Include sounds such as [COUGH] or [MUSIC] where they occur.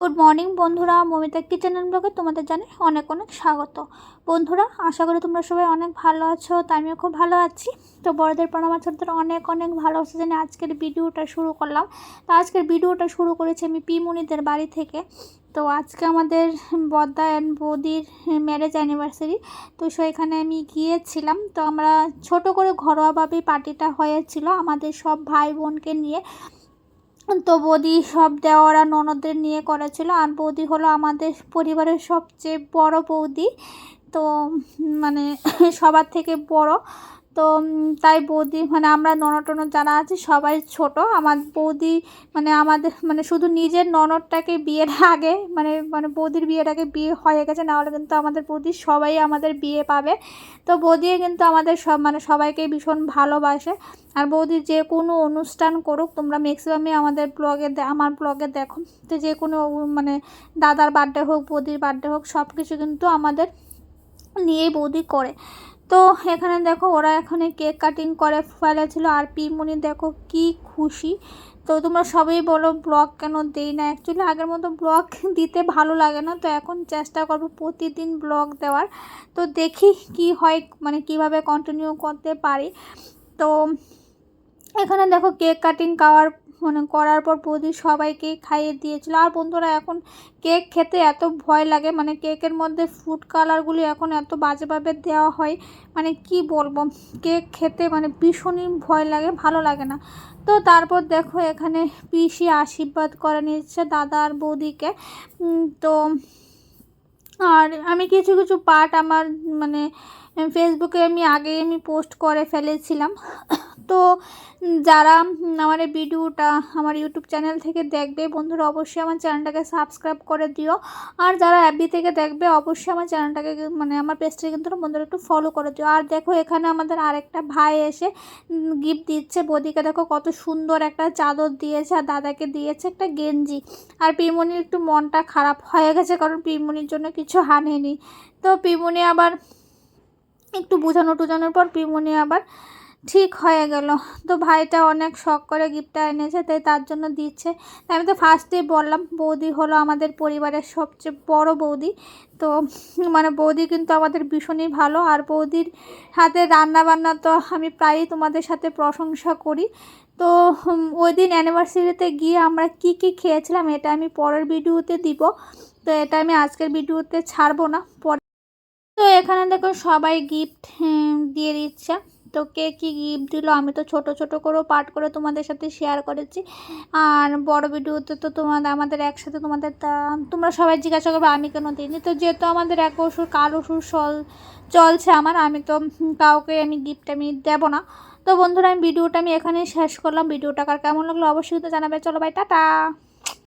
Good morning বন্ধুরা। Momita kitchen ব্লগে তোমাদের জানাই অনেক অনেক স্বাগত। বন্ধুরা, আশা করি তোমরা সবাই অনেক ভালো আছো, তা আমিও খুব ভালো আছি। তো বড়দের প্রণাম ছোটদের অনেক অনেক ভালো আছে জানি আজকের ভিডিওটা শুরু করলাম। তো আজকের ভিডিওটা শুরু করেছি আমি পিমুনিদের বাড়ি থেকে। তো আজকে আমাদের বদ্দা অ্যান্ড বৌদির ম্যারেজ অ্যানিভার্সারি তো সেখানে আমি গিয়েছিলাম। তো আমরা ছোট করে ঘরোয়াভাবেই পার্টিটা হয়েছিল আমাদের সব ভাই বোনকে নিয়ে। তো বৌদি সব দেওয়ারা ননদের নিয়ে করেছিল। আর বৌদি হলো আমাদের পরিবারের সবচেয়ে বড় বৌদি। তো মানে [LAUGHS] সবার থেকে বড়। তো তাই বৌদি মানে আমরা ননদ টনদ যারা আছি সবাই ছোট। আমার বৌদি মানে আমাদের মানে শুধু নিজের ননদটাকে বিয়ের আগে মানে মানে বৌদির বিয়ের আগে বিয়ে হয়ে গেছে, নাহলে কিন্তু আমাদের বৌদি সবাই আমাদের বিয়ে পাবে। তো বৌদি কিন্তু আমাদের সব মানে সবাইকে ভীষণ ভালোবাসে। আর বৌদি যে কোনো অনুষ্ঠান করুক, তোমরা ম্যাক্সিমামই আমাদের ব্লগে আমার ব্লগে দেখো। তো যে কোনো মানে দাদার বার্থডে হোক, বৌদির বার্থডে হোক সব কিছু কিন্তু আমাদের নিয়েই বৌদি করে। তো এখানে দেখো ওরা এখানে কেক কাটিং করে ফেলেছিল। আর পিমনি দেখো কি খুশি। তো তোমরা সবাই বলো ব্লগ কেন দেই না? অ্যাকচুয়ালি আগের মতো ব্লগ [LAUGHS] দিতে ভালো লাগে না। তো এখন চেষ্টা করব প্রতিদিন ব্লগ দেওয়ার। তো দেখি কি হয় মানে কীভাবে কন্টিনিউ করতে পারি। তো এখানে দেখো কেক কাটিং খাওয়ার মানে করার পর বৌদি সবাইকে খাইয়ে দিয়েছিল। আর বন্ধুরা, এখন কেক খেতে এত ভয় লাগে মানে কেকের মধ্যে ফুড কালারগুলি এখন এত বাজেভাবে দেওয়া হয় মানে কি বলব? কেক খেতে মানে ভীষণই ভয় লাগে, ভালো লাগে না। তো তারপর দেখো এখানে পিসি আশীর্বাদ করে নিচ্ছে দাদা আর বৌদিকে। তো আর আমি কিছু কিছু পার্ট আমার মানে ফেসবুকে আমি আগে আমি পোস্ট করে ফেলেছিলাম। [COUGHS] তো যারা আমার এই ভিডিওটা আমার ইউটিউব চ্যানেল থেকে দেখবে, বন্ধুরা অবশ্যই আমার চ্যানেলটাকে সাবস্ক্রাইব করে দিও। আর যারা অ্যাপি থেকে দেখবে, অবশ্যই আমার চ্যানেলটাকে মানে আমার পেজটাকে কিন্তু বন্ধুরা একটু ফলো করে দিও। আর দেখো, এখানে আমাদের আরেকটা ভাই এসে গিফট দিচ্ছে। বদিকে দেখো কত সুন্দর একটা চাদর দিয়েছে আর দাদাকে দিয়েছে একটা গেঞ্জি। আর পিমনির একটু মনটা খারাপ হয়ে গেছে কারণ পিমনির জন্য কিছু হানেনি তো পিমনি আবার একটু বোঝানো টুজানোর পর পিমনি আবার ঠিক হয়ে গেল। তো ভাইটা অনেক শখ করে গিফটটা এনেছে, তাই তার জন্য দিচ্ছে। আমি তো ফার্স্টেই বললাম, বৌদি হলো আমাদের পরিবারের সবচেয়ে বড় বৌদি। তো মানে বৌদি কিন্তু আমাদের ভীষণই ভালো, আর বৌদির হাতে রান্না বান্না তো আমি প্রায়ই তোমাদের সাথে প্রশংসা করি। তো ওই দিন অ্যানিভার্সারিতে গিয়ে আমরা কি কি খেয়েছিলাম এটা আমি পরের ভিডিওতে দিব। তো এটা আমি আজকের ভিডিওতে ছাড়বো না, পরে তো এখানে দেখো সবাই গিফট দিয়ে দিচ্ছে। তো কে কী গিফট দিল আমি তো ছোট ছোট করেও পাঠ করে তোমাদের সাথে শেয়ার করেছি। আর বড় ভিডিওতে তো তোমাদের আমাদের একসাথে তোমাদের তোমরা সবাই জিজ্ঞাসা করবে, আমি কেন দিইনি? তো যেহেতু আমাদের এক ওষুধ কার ওষুধ চল, চলছে আমার, আমি তো কাউকে আমি গিফট আমি দেবো না। তো বন্ধুরা, আমি ভিডিওটা আমি এখানেই শেষ করলাম। ভিডিওটা কার কেমন লাগল অবশ্যই তো জানাবে। চলো ভাই টাটা।